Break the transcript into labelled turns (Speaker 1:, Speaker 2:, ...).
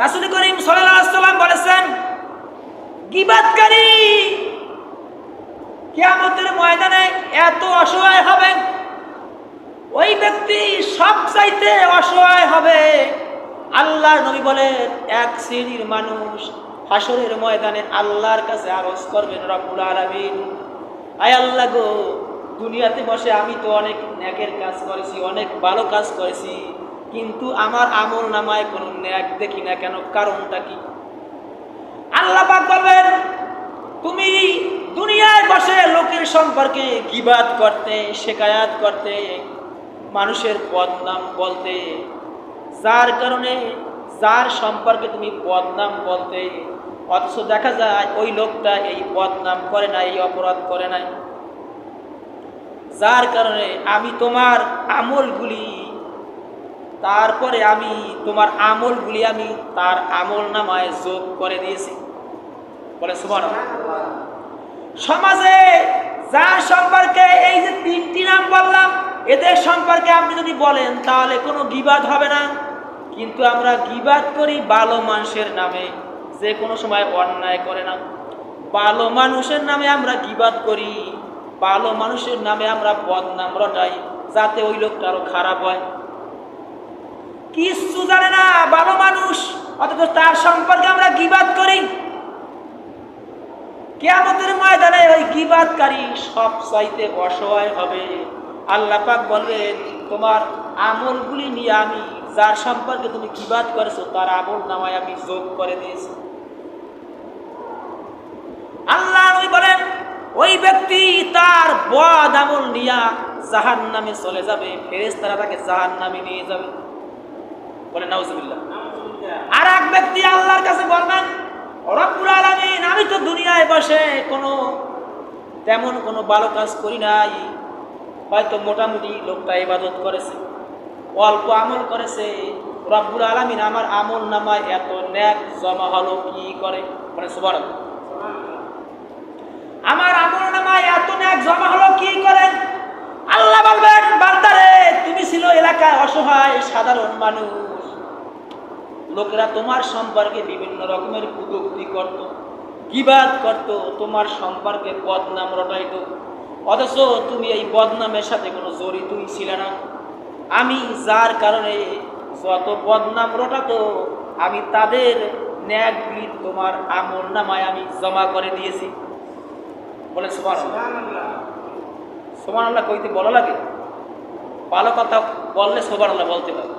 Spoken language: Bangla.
Speaker 1: রাসুল করিম সাল্লাম বলেছেন, গিবাদকারী কিয়ামতের ময়দানে এত অসহায় হবে ওই ব্যক্তি সব চাইতে অসহায় হবে। আল্লাহ নবী বলেন, এক শ্রেণির মানুষ হাসরের ময়দানে আল্লাহর কাছে আরজ করবেন, রব্বুল আলামিন। আয় আল্লাহ গো, দুনিয়াতে বসে আমি তো অনেক ন্যাকের কাজ করেছি, অনেক ভালো কাজ করেছি। কিন্তু আমার আমল নামায় কোনো ন্যাক দেখি না কেন, কারণটা কি? আল্লাহ পাক বলবেন, তুমি দুনিয়ায় বসে লোকের সম্পর্কে গিবাদ করতে, শেকায়াত করতে, মানুষের বদনাম বলতে, যার কারণে যার সম্পর্কে তুমি বদনাম বলতে, অথচ দেখা যায় ওই লোকটা এই বদনাম করে না এই অপরাধ করে নাই। যার কারণে আমি তোমার আমলগুলি তারপরে আমি তোমার আমলগুলি আমি তার আমল নামায় যোগ করে দিয়েছি। বলে সুমান সমাজে যার সম্পর্কে এই যে তিনটি নাম বললাম, এদের সম্পর্কে আপনি যদি বলেন, তাহলে কোনো গিবাদ হবে না। কিন্তু আমরা গিবাদ করি ভালো মানুষের নামে, যে কোনো সময় অন্যায় করে না। ভালো মানুষের নামে আমরা গিবাদ করি, ভালো মানুষের নামে আমরা বদনাম রটাই, যাতে ওই লোকটা আরও খারাপ হয়। কিচ্ছু জানে না, ভালো মানুষ। অথচ তার সম্পর্কে আমরা গিবাদ করি। কেয়ামতের ময়দানে ওই গিবাদকারী সব চাইতে অসহায় হবে। আল্লাহ পাক বলবেন তোমার আমলগুলি নিয়ে আমি, যার সম্পর্কে তুমি গিবাদ করেছ, তার আমল নামায় আমি যোগ করে দিয়েছি। আল্লাহ বলেন, ওই ব্যক্তি তার বদ আমল নিয়া জাহান নামে চলে যাবে ফেরেস্তারা তাকে জাহান নামে নিয়ে যাবে। বলে নাউজুবিল্লাহ। আর এক ব্যক্তি আল্লাহর কাছে বলবেন, রব্বুল আলামিন, আমি তো দুনিয়ায় বসে কোনো তেমন কোনো ভালো কাজ করি নাই। হয়তো মোটামুটি লোকটা ইবাদত করেছে, অল্প আমল করেছে। রব্বুল আলামিন আমার আমল নামায় এত ন্যাক জমা হলো কি করে? মানে সুবার আমার আমল নামায় এত ন্যাক জমা হলো কি করে? আল্লাহ বলবেন, বান্দারে, তুমি ছিল এলাকায় অসহায়, সাধারণ মানুষ। লোকেরা তোমার সম্পর্কে বিভিন্ন রকমের কুদুক্তি করত গিবাদ করত তোমার সম্পর্কে বদনাম রটাইত। অথচ তুমি এই বদনামের সাথে কোনো জড়িতই ছিলে না। আমি যার কারণে যত বদনাম রটাতো আমি তাদের ন্যাকগুলি তোমার আমল নামায় আমি জমা করে দিয়েছি। বলে সোমান সোমান আল্লাহ কইতে বলা লাগে? ভালো কথা বললে সোমান আল্লাহ বলতে পারে।